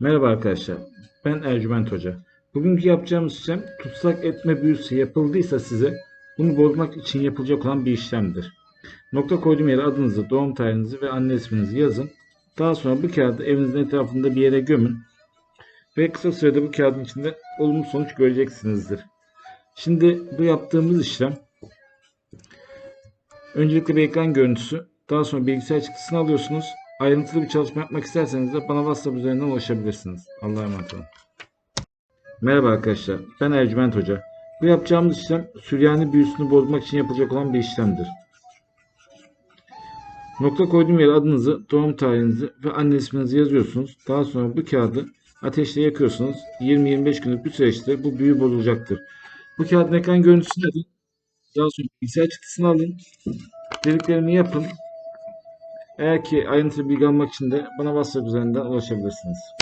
Merhaba arkadaşlar, ben Ercüment Hoca. Bugünkü yapacağımız işlem tutsak etme büyüsü yapıldıysa size bunu bozmak için yapılacak olan bir işlemdir. Nokta koyduğum yere adınızı, doğum tarihinizi ve anne isminizi yazın. Daha sonra bu kağıdı evinizin etrafında bir yere gömün. Ve kısa sürede bu kağıdın içinde olumlu sonuç göreceksinizdir. Şimdi bu yaptığımız işlem öncelikle bir ekran görüntüsü, daha sonra bilgisayar çıktısını alıyorsunuz. Ayrıntılı bir çalışma yapmak isterseniz de bana WhatsApp üzerinden ulaşabilirsiniz. Allah'a emanet olun. Merhaba arkadaşlar, ben Ercüment Hoca. Bu yapacağımız işlem Süryani büyüsünü bozmak için yapılacak olan bir işlemdir. Nokta koyduğum yere adınızı, doğum tarihinizi ve anne isminizi yazıyorsunuz. Daha sonra bu kağıdı ateşte yakıyorsunuz. 20-25 günlük bir süreçte bu büyü bozulacaktır. Bu kağıdın ekran görüntüsünü alın. Daha sonra bilgisayar çıktısını alın. Dediklerimi yapın. Eğer ki ayrıntılı bilgi almak için de bana WhatsApp üzerinden ulaşabilirsiniz.